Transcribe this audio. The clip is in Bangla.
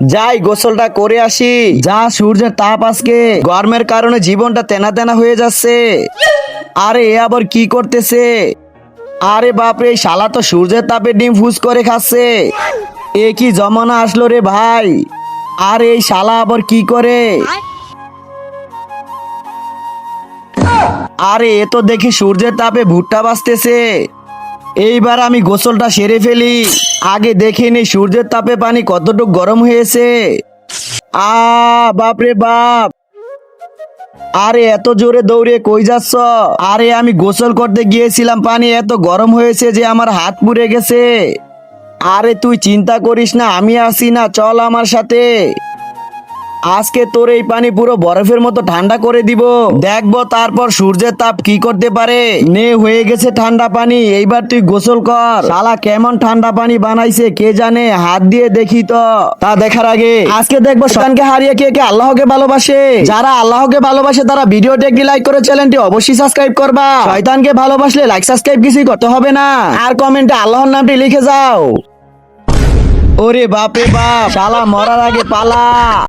যাই, গোসলটা করে আসি। যা, সূর্যের তাপ আজকে। গরমের কারণে জীবনটা তেনা তেনা হয়ে যাচ্ছে। আরে, এ আবার কি করতেছে? আরে বাপরে শালা তো সূর্যের তাপে ডিম ফুস করে খাচ্ছে। এ কি জমানা আসলো রে ভাই? আর, এই শালা আবার কি করে? আরে, এ তো দেখি সূর্যের তাপে ভুট্টা বাঁচতেছে এইবার আমি গোসলটা সেরে ফেলি। আগে দেখিনি, সূর্যের তাপে পানি কতটুকু গরম হয়েছে। আ বাপরে বাপ। আরে, এত জোরে দৌড়ে কই যাচ্ছ? আরে, আমি গোসল করতে গিয়েছিলাম, পানি এত গরম হয়েছে যে আমার হাত পুড়ে গেছে। আরে, তুই চিন্তা করিস না, আমি আসি না, চল আমার সাথে। আজকে তোর এই পানি পুরো বরফের মতো ঠান্ডা করে দিব। দেখব তারপর সূর্যের তাপ কি করতে পারে। নে, হয়ে গেছে ঠান্ডা পানি, এইবার তুই গোসল কর। শালা কেমন ঠান্ডা পানি বানাইছে, কে জানে? হাত দিয়ে দেখি তো। তা দেখার আগে, আজকে দেখব শয়তানকে হারিয়ে কে কে আল্লাহকে ভালোবাসে। যারা আল্লাহকে ভালোবাসে, তারা ভিডিওটি একটি লাইক করে চ্যানেলটি অবশ্যই সাবস্ক্রাইব করবা। শয়তানকে ভালোবাসলে লাইক সাবস্ক্রাইব কিছুই করতে হবে না। আর কমেন্টে আল্লাহর নামটি লিখে যাও। ওরে বাপরে বাপ, শালা মরার আগে পালা।